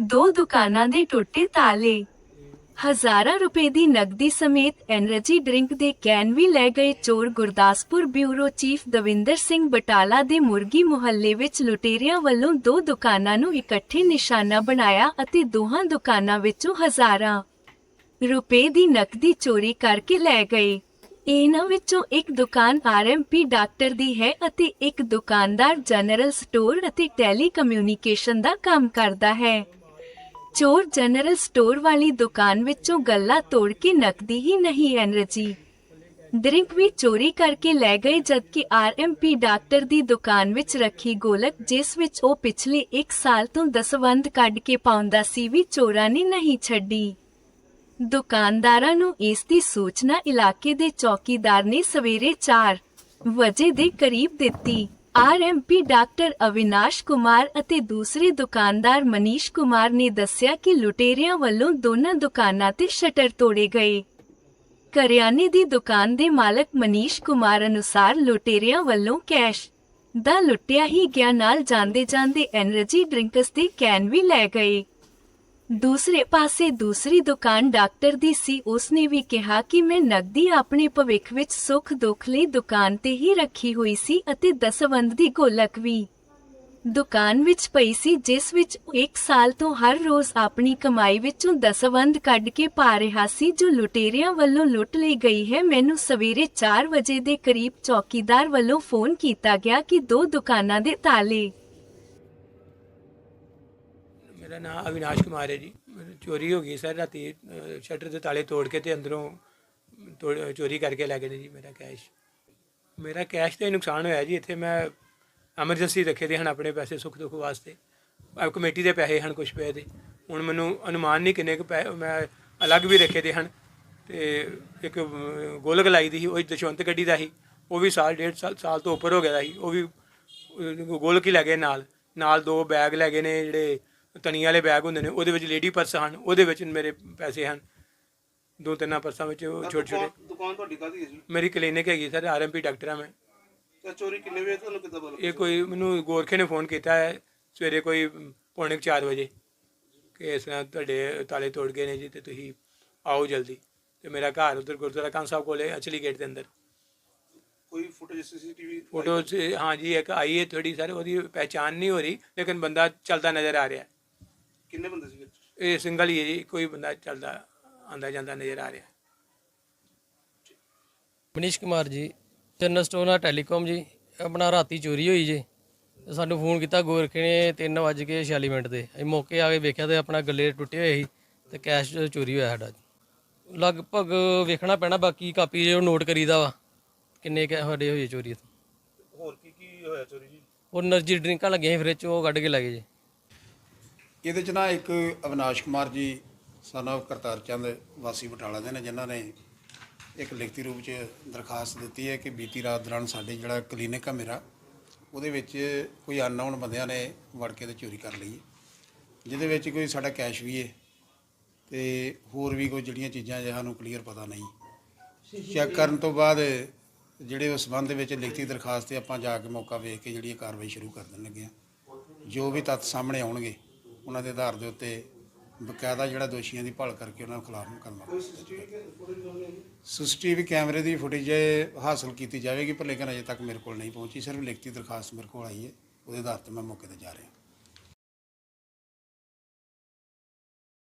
ਦੋ ਦੁਕਾਨਾਂ ਦੇ ਟੁੱਟੇ ਤਾਲੇ। ਹਜ਼ਾਰਾਂ ਰੁਪਏ ਦੀ ਨਕਦੀ ਸਮੇਤ એનર્ਜੀ ਡਰਿੰਕ ਦੇ ਕੈਨ ਵੀ ਲੈ ਗਏ ਚੋਰ ਗੁਰਦਾਸਪੁਰ ਬਿਊਰੋ ਚੀਫ ਦਵਿੰਦਰ ਸਿੰਘ ਬਟਾਲਾ ਦੇ ਮੁਰਗੀ ਮੁਹੱਲੇ ਵਿੱਚ ਲੁਟੇਰਿਆਂ ਵੱਲੋਂ ਦੋ ਦੁਕਾਨਾਂ ਨੂੰ ਇਕੱਠੇ ਨਿਸ਼ਾਨਾ ਬਣਾਇਆ ਅਤੇ ਦੋਹਾਂ ਦੁਕਾਨਾਂ ਵਿੱਚੋਂ ਹਜ਼ਾਰਾਂ ਰੁਪਏ ਦੀ ਨਕਦੀ ਚੋਰੀ ਕਰਕੇ ਲੈ ਗਏ। ਇਹਨਾਂ ਵਿੱਚੋਂ ਇੱਕ ਦੁਕਾਨ ਆਰਐਮਪੀ ਡਾਕਟਰ ਦੀ ਹੈ ਅਤੇ ਇੱਕ ਦੁਕਾਨਦਾਰ ਜਨਰਲ ਸਟੋਰ ਅਤੇ ਟੈਲੀਕਮਿਊਨੀਕੇਸ਼ਨ ਦਾ ਕੰਮ ਕਰਦਾ ਹੈ। ਚੋਰ ਜਨਰਲ ਸਟੋਰ ਵਾਲੀ ਦੁਕਾਨ ਵਿੱਚੋਂ ਗੱਲਾ ਤੋੜ ਕੇ ਨਕਦੀ ਹੀ ਨਹੀਂ ਐਨਰਜੀ। ਡਰਿੰਕ ਵੀ ਚੋਰੀ ਕਰਕੇ ਲੈ ਗਏ ਜਦਕਿ ਆਰਐਮਪੀ ਡਾਕਟਰ ਦੀ ਦੁਕਾਨ ਵਿੱਚ ਰੱਖੀ ਗੋਲਕ, ਜਿਸ ਵਿੱਚ ਉਹ ਪਿਛਲੇ 1 ਸਾਲ ਤੋਂ ਦਸਵੰਧ ਕੱਢ ਕੇ ਪਾਉਂਦਾ ਸੀ, ਵੀ ਚੋਰਾਂ ਨੇ ਨਹੀਂ ਛੱਡੀ। ਦੁਕਾਨਦਾਰਾਂ ਨੂੰ ਇਸ ਦੀ ਸੂਚਨਾ ਇਲਾਕੇ ਦੇ ਚੌਕੀਦਾਰ ਨੇ ਸਵੇਰੇ 4 ਵਜੇ ਦੇ ਕਰੀਬ ਦਿੱਤੀ। ਆਰਐਮਪੀ ਡਾਕਟਰ ਅਵਿਨਾਸ਼ ਕੁਮਾਰ ਅਤੇ ਦੂਸਰੇ ਦੁਕਾਨਦਾਰ ਮਨੀਸ਼ ਕੁਮਾਰ ਨੇ ਦੱਸਿਆ ਕਿ ਲੁਟੇਰਿਆਂ ਵੱਲੋਂ ਦੋਨਾਂ ਦੁਕਾਨਾਂ ਤੇ ਸ਼ਟਰ ਤੋੜੇ ਗਏ। ਕਰਿਆਨੇ ਦੀ ਦੁਕਾਨ ਦੇ ਮਾਲਕ ਮਨੀਸ਼ ਕੁਮਾਰ ਅਨੁਸਾਰ ਲੁਟੇਰਿਆਂ ਵੱਲੋਂ ਕੈਸ਼ ਦਾ ਲੁੱਟਿਆ ਹੀ ਗਿਆ। ਨਾਲ ਜਾਂਦੇ ਜਾਂਦੇ ਐਨਰਜੀ ਡਰਿੰਕਸ ਦੇ ਕੈਨ ਵੀ ਲੈ ਗਏ। ਦੂਸਰੇ ਪਾਸੇ ਦੂਸਰੀ ਦੁਕਾਨ ਡਾਕਟਰ ਦੀ ਸੀ, ਉਸਨੇ ਵੀ ਕਿਹਾ ਕਿ ਮੈਂ ਨਕਦੀ ਆਪਣੇ ਭਵਿੱਖ ਵਿੱਚ ਸੁੱਖ ਦੁੱਖ ਲਈ ਦੁਕਾਨ ਤੇ ਹੀ ਰੱਖੀ ਹੋਈ ਸੀ ਅਤੇ ਦਸਵੰਧ ਦੀ ਗੋਲਕ ਵੀ। ਦੁਕਾਨ ਵਿੱਚ ਪਈ ਸੀ, ਜਿਸ ਵਿੱਚ ਉਹ ਇੱਕ ਸਾਲ ਤੋਂ ਹਰ ਰੋਜ਼ ਆਪਣੀ ਕਮਾਈ ਵਿੱਚੋਂ ਦਸਵੰਧ ਕੱਢ ਕੇ ਪਾ ਰਿਹਾ ਸੀ, ਜੋ ਲੁਟੇਰਿਆਂ ਵੱਲੋਂ ਲੁੱਟ ਲਈ ਗਈ ਹੈ। ਮੈਨੂੰ ਸਵੇਰੇ 4 ਵਜੇ ਦੇ ਕਰੀਬ ਚੌਕੀਦਾਰ ਵੱਲੋਂ ਫੋਨ ਕੀਤਾ ਗਿਆ ਕਿ ਦੋ ਦੁਕਾਨਾਂ ਦੇ ਤਾਲੇ ਮੇਰਾ ਨਾਮ ਅਵਿਨਾਸ਼ ਕੁਮਾਰ ਹੈ ਜੀ। ਚੋਰੀ ਹੋ ਗਈ ਸਰ ਰਾਤੀ ਸ਼ਟਰ ਦੇ ਤਾਲੇ ਤੋੜ ਕੇ ਤੇ ਅੰਦਰੋਂ ਤੋੜ- ਚੋਰੀ ਕਰਕੇ ਲੈ ਗਏ ਨੇ ਜੀ ਮੇਰਾ ਕੈਸ਼। ਮੇਰਾ ਕੈਸ਼ ਤੇ ਨੁਕਸਾਨ ਹੋਇਆ ਜੀ ਇੱਥੇ ਮੈਂ ਐਮਰਜੈਂਸੀ ਰੱਖੇ ਦੇ ਹਨ ਆਪਣੇ ਪੈਸੇ ਸੁੱਖ ਦੁੱਖ ਵਾਸਤੇ। ਆ ਕਮੇਟੀ ਦੇ ਪੈਸੇ ਹਨ ਕੁਝ ਪੈਸੇ ਦੇ। ਹੁਣ ਮੈਨੂੰ ਅਨੁਮਾਨ ਨਹੀਂ ਕਿੰਨੇ ਕੁ ਪੈ ਮੈਂ ਅਲੱਗ ਵੀ ਰੱਖੇ ਦੇ ਹਨ ਤੇ ਇੱਕ ਅਹ, ਗੋਲਕ ਲਾਈ ਦੀ ਸੀ ਉਹ ਦਸ਼ਵੰਤ ਗੱਡੀ ਦਾ ਸੀ। ਉਹ ਵੀ ਸਾਲ ਡੇਢ ਸਾਲ ਸਾਲ ਤੋਂ ਉੱਪਰ ਹੋ ਗਿਆ ਦਾ ਸੀ। ਉਹ ਵੀ ਅਹ, ਗੋਲਕ ਹੀ ਲੈ ਗਏ ਨਾਲ। ਨਾਲ ਦੋ ਬੈਗ ਲੈ ਗਏ ਨੇ ਜਿਹੜੇ ਤਣੀ ਵਾਲੇ ਬੈਗ ਹੁੰਦੇ ਨੇ ਉਹਦੇ ਵਿੱਚ ਲੇਡੀ ਪਰਸ ਹਨ ਉਹਦੇ ਵਿੱਚ ਮੇਰੇ ਪੈਸੇ ਹਨ। ਦੋ ਤਿੰਨਾਂ ਪਰਸਾਂ ਵਿੱਚ ਉਹ ਛੋਟੇ ਛੋਟੇ। ਦੁਕਾਨ- ਤੁਹਾਡੀ ਕਾਹਦੀ ਹੈ ਜੀ? ਮੇਰੀ ਕਲੀਨਿਕ ਹੈਗੀ ਸਰ ਆਰਐਮਪੀ ਡਾਕਟਰ ਆ ਮੈਂ। ਤੇ ਚੋਰੀ ਕਿੰਨੇ ਵਜੇ ਤੁਹਾਨੂੰ ਕਿੱਦਾਂ ਪਤਾ ਇਹ ਕੋਈ ਮੈਨੂੰ ਗੋਰਖੇ ਨੇ ਫੋਨ ਕੀਤਾ ਹੈ ਸਵੇਰੇ ਕੋਈ ਪੌਣੇ 4 ਵਜੇ। ਕਿ ਇਸ ਤਰ੍ਹਾਂ ਤੁਹਾਡੇ ਤਾਲੇ ਤੋੜ ਗਏ ਨੇ ਜੀ ਤੇ ਤੁਸੀਂ ਆਓ ਜਲਦੀ। ਤੇ ਮੇਰਾ ਘਰ ਉਧਰ ਗੁਰਦੁਆਰਾ ਕਾਂ ਸਾਹਿਬ ਕੋਲੇ ਅਚਲੀ ਗੇਟ ਦੇ ਅੰਦਰ। ਕੋਈ ਫੁਟੇਜ ਸੀਸੀਟੀਵੀ ਫੋਟੋ ਹਾਂ ਜੀ ਇੱਕ ਆਈ ਹੈ ਥੋੜੀ ਸਰ ਉਹਦੀ ਪਹਿਚਾਨ ਨਹੀਂ ਹੋ ਰਹੀ ਲੇਕਿਨ ਬੰਦਾ ਚੱਲਦਾ ਨਜ਼ਰ ਆ ਰਿਹਾ। ਕਿੰਨੇ ਬੰਦੇ ਸੀਗੇ? ਇਹ ਸਿੰਗਲ ਹੀ ਹੈ ਕੋਈ ਬੰਦਾ ਚੱਲਦਾ ਆਂਦਾ ਜਾਂਦਾ ਨਜ਼ਰ ਆ ਰਿਹਾ। ਮਨੀਸ਼ ਕੁਮਾਰ ਜੀ ਚੰਨ ਸਟੋਨਾ ਟੈਲੀਕਾਮ ਜੀ ਆਪਣਾ ਰਾਤੀ ਚੋਰੀ ਹੋਈ ਜੇ। ਸਾਨੂੰ ਫੋਨ ਕੀਤਾ ਗੋਰਖੇ ਨੇ 3:46 ਮਿੰਟ ਤੇ ਅਸੀਂ ਮੌਕੇ ਆ ਕੇ ਵੇਖਿਆ ਤੇ ਆਪਣਾ ਗੱਲੇ ਟੁੱਟੇ ਹੋਏ ਸੀ ਤੇ ਕੈਸ਼ ਚੋਰੀ ਹੋਇਆ ਸਾਡਾ ਜੀ। ਲਗਭਗ ਵੇਖਣਾ ਪੈਣਾ ਬਾਕੀ ਕਾਪੀ ਜੋ ਨੋਟ ਕਰੀਦਾ ਵਾ ਕਿੰਨੇ ਕੈ ਸਾਡੇ ਹੋਏ ਚੋਰੀ ਹੋਰ ਕੀ ਕੀ ਹੋਇਆ ਚੋਰੀ ਜੀ? ਉਹ એનર્ਜੀ ਡਰਿੰਕਾਂ ਲੱਗੀਆਂ ਸੀ ਫ੍ਰਿਜ 'ਚ, ਉਹ ਕੱਢ ਕੇ ਲੱਗੇ ਜੀ। ਇਹਦੇ ਚ ਨਾ ਇੱਕ ਅਵਿਨਾਸ਼ ਕੁਮਾਰ ਜੀ ਸਾਨੂੰ ਕਰਤਾਰ ਚੰਦ ਵਾਸੀ ਬਟਾਲਾ ਦੇ ਨੇ ਜਿਨ੍ਹਾਂ ਨੇ ਇੱਕ ਲਿਖਤੀ ਰੂਪ ਚ ਦਰਖਾਸਤ ਦਿੱਤੀ ਹੈ ਕਿ ਬੀਤੀ ਰਾਤ ਦੌਰਾਨ ਸਾਡੇ ਜਿਹੜਾ ਕਲੀਨਿਕ ਆ ਮੇਰਾ ਉਹਦੇ ਵਿੱਚ ਕੋਈ ਅਨਨੋਨ ਬੰਦਿਆਂ ਨੇ ਵੜ ਕੇ ਤੇ ਚੋਰੀ ਕਰ ਲਈ। ਜਿਹਦੇ ਵਿੱਚ ਕੋਈ ਸਾਡਾ ਕੈਸ਼ ਵੀ ਹੈ ਤੇ ਹੋਰ ਵੀ ਕੋਈ ਜਿਹੜੀਆਂ ਚੀਜ਼ਾਂ ਜੇ ਸਾਨੂੰ ਕਲੀਅਰ ਪਤਾ ਨਹੀਂ ਚੈੱਕ ਕਰਨ ਤੋਂ ਬਾਅਦ ਜਿਹੜੇ ਉਸ ਸੰਬੰਧ ਦੇ ਵਿੱਚ ਲਿਖਤੀ ਦਰਖਾਸਤ ਤੇ ਆਪਾਂ ਜਾ ਕੇ ਮੌਕਾ ਵੇਖ ਕੇ ਜਿਹੜੀ ਕਾਰਵਾਈ ਸ਼ੁਰੂ ਕਰ ਦੇਣ ਲੱਗੇ ਹਾਂ ਜੋ ਵੀ ਤੱਥ ਸਾਹਮਣੇ ਆਉਣਗੇ ਉਹਨਾਂ ਦੇ ਆਧਾਰ ਦੇ ਉੱਤੇ ਬਕਾਇਦਾ ਜਿਹੜਾ ਦੋਸ਼ੀਆਂ ਦੀ ਭਾਲ ਕਰਕੇ ਉਹਨਾਂ ਖਿਲਾਫ ਮੁਕੱਦਮਾ। ਸੀਸੀਟੀਵੀ ਕੈਮਰੇ ਦੀ ਫੁਟੇਜ ਹਾਸਲ ਕੀਤੀ ਜਾਵੇਗੀ ਪਰ ਲੇਕਿਨ ਅਜੇ ਤੱਕ ਮੇਰੇ ਕੋਲ ਨਹੀਂ ਪਹੁੰਚੀ ਸਿਰਫ ਲਿਖਤੀ ਦਰਖਾਸਤ ਮੇਰੇ ਕੋਲ ਆਈ ਹੈ ਉਹਦੇ ਆਧਾਰ ਤੇ ਮੈਂ ਮੌਕੇ ਤੇ ਜਾ ਰਿਹਾ।